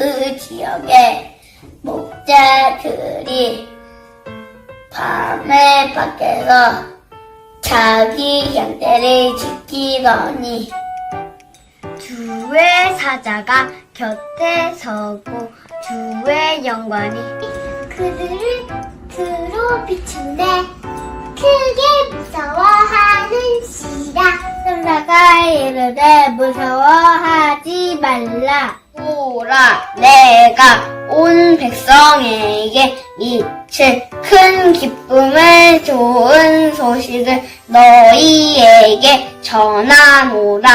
그 지역의 목자들이 밤에 밖에서 자기 양떼를 지키더니 주의 사자가 곁에 서고 주의 영광이 그들을 들어 비춘대. 크게 무서워하는 시라 천사가 이르되 무서워하지 말라 보라 내가 온 백성에게 미칠 큰 기쁨을 좋은 소식을 너희에게 전하노라.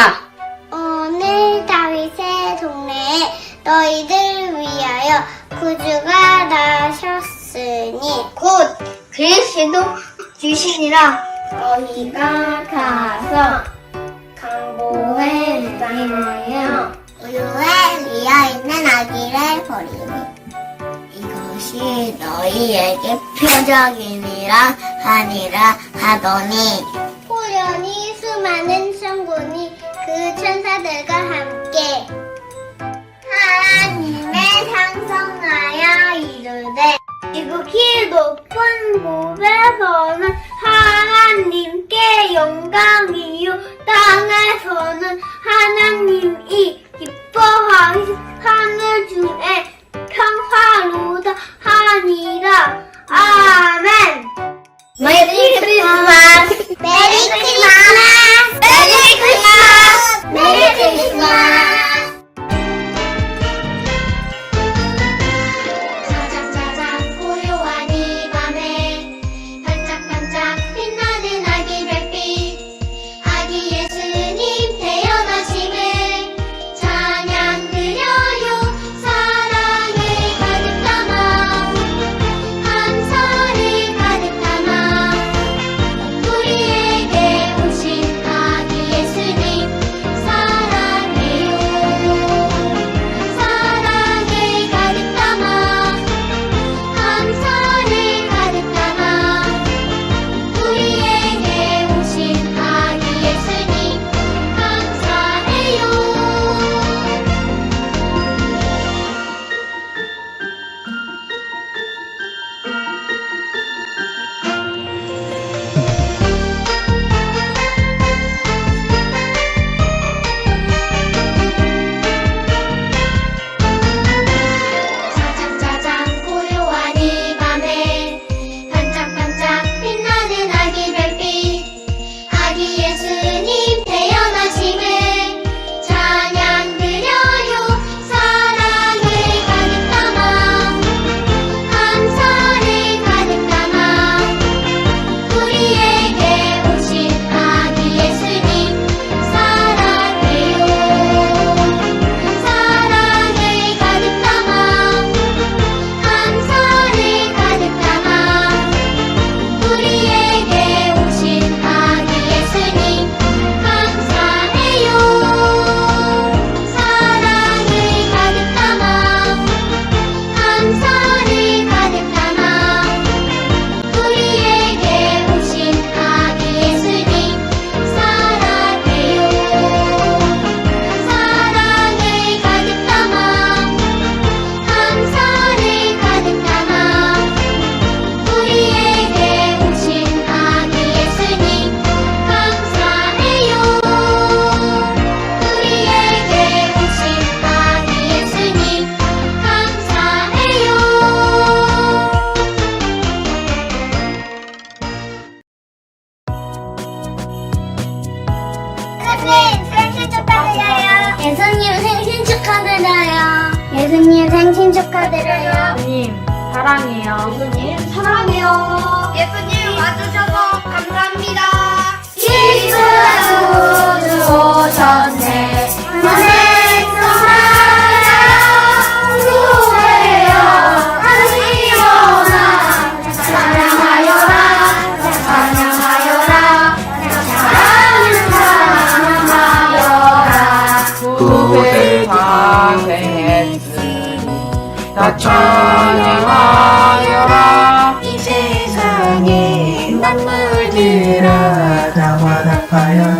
오늘 다윗의 동네에 너희들 위하여 구주가 나셨으니 곧 그리스도 주시니라. 너희가 가서 강보에 위하여 우유에 위어 있는 아기를 버리니 이것이 너희에게 표적이니라 하니라 하더니 호련히 수많은 성군이 그 천사들과 함께 하나님의 상성하여 이르되 지극히 높은 곳에서는 하나님께 영광이요 땅에서는 하나님 예수님 생신 축하드려요. 예수님 생신 축하드려요. 예수님 생신 축하드려요. 예수님 사랑해요. 예수님 사랑해요. 예수님 와주셔서 감사합니다 구세 탄생했으니 나 찬양하여라 이 세상에 만물들아 다 화답하여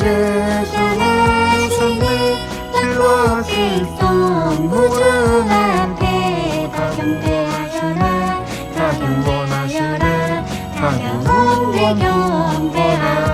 예수의 생을 주어질 돈 모든 앞에 다 경배하여라 다 경배하여라 다 영원히 경배하여라.